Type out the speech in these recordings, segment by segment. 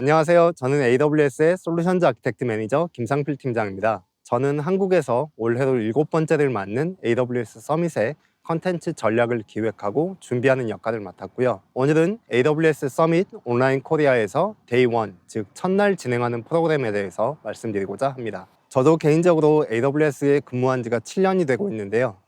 안녕하세요. 저는 AWS의 솔루션즈 아키텍트 매니저 김상필 팀장입니다. 저는 한국에서 올해로 일곱 번째를 맡는 AWS 서밋의 컨텐츠 전략을 기획하고 준비하는 역할을 맡았고요. 오늘은 AWS 서밋 온라인 코리아에서 데이 원, 즉 첫날 진행하는 프로그램에 대해서 말씀드리고자 합니다. 저도 개인적으로 AWS에 근무한 지가 7년이 되고 있는데요.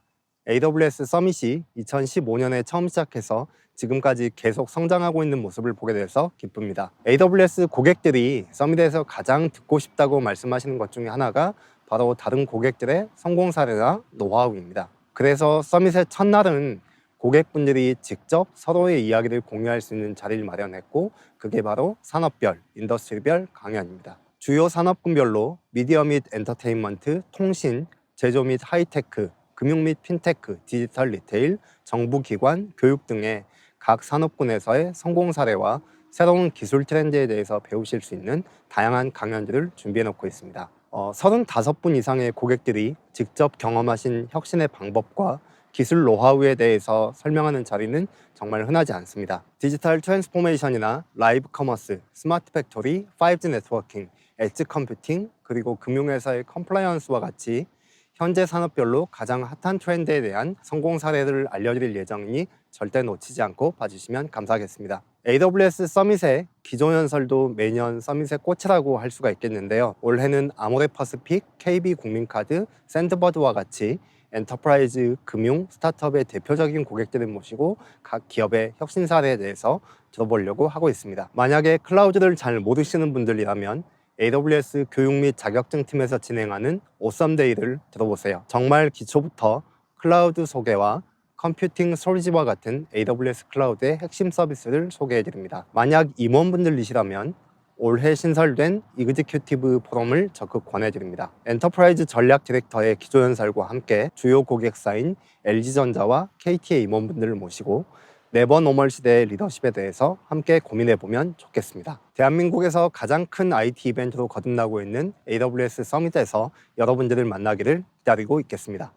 AWS 서밋이 2015년에 처음 시작해서 지금까지 계속 성장하고 있는 모습을 보게 돼서 기쁩니다. AWS 고객들이 서밋에서 가장 듣고 싶다고 말씀하시는 것 중에 하나가 바로 다른 고객들의 성공 사례나 노하우입니다. 그래서 서밋의 첫날은 고객분들이 직접 서로의 이야기를 공유할 수 있는 자리를 마련했고 그게 바로 산업별, 인더스트리별 강연입니다. 주요 산업군별로 미디어 및 엔터테인먼트, 통신, 제조 및 하이테크, 금융 및 핀테크, 디지털 리테일, 정부기관, 교육 등의 각 산업군에서의 성공 사례와 새로운 기술 트렌드에 대해서 배우실 수 있는 다양한 강연들을 준비해 놓고 있습니다. 어, 35분 이상의 고객들이 직접 경험하신 혁신의 방법과 기술 노하우에 대해서 설명하는 자리는 정말 흔하지 않습니다. 디지털 트랜스포메이션이나 라이브 커머스, 스마트 팩토리, 5G 네트워킹, 엣지 컴퓨팅, 그리고 금융회사의 컴플라이언스와 같이 현재 산업별로 가장 핫한 트렌드에 대한 성공 사례들을 알려드릴 예정이니 절대 놓치지 않고 봐주시면 감사하겠습니다. AWS 서밋의 기존 연설도 매년 서밋의 꽃이라고 할 수가 있겠는데요. 올해는 아모레퍼스픽, KB국민카드, 샌드버드와 같이 엔터프라이즈, 금융, 스타트업의 대표적인 고객들을 모시고 각 기업의 혁신 사례에 대해서 들어보려고 하고 있습니다. 만약에 클라우드를 잘 모르시는 분들이라면 AWS 교육 및 자격증 팀에서 진행하는 오썸데이를 들어보세요. 정말 기초부터 클라우드 소개와 컴퓨팅 스토리지와 같은 AWS 클라우드의 핵심 서비스를 소개해 드립니다. 만약 임원분들이시라면 올해 신설된 이그지큐티브 포럼을 적극 권해드립니다. 엔터프라이즈 전략 디렉터의 기조 연설과 함께 주요 고객사인 LG전자와 KT의 임원분들을 모시고 네버 노멀 시대의 리더십에 대해서 함께 고민해 보면 좋겠습니다. 대한민국에서 가장 큰 IT 이벤트로 거듭나고 있는 AWS 서밋에서 여러분들을 만나기를 기다리고 있겠습니다.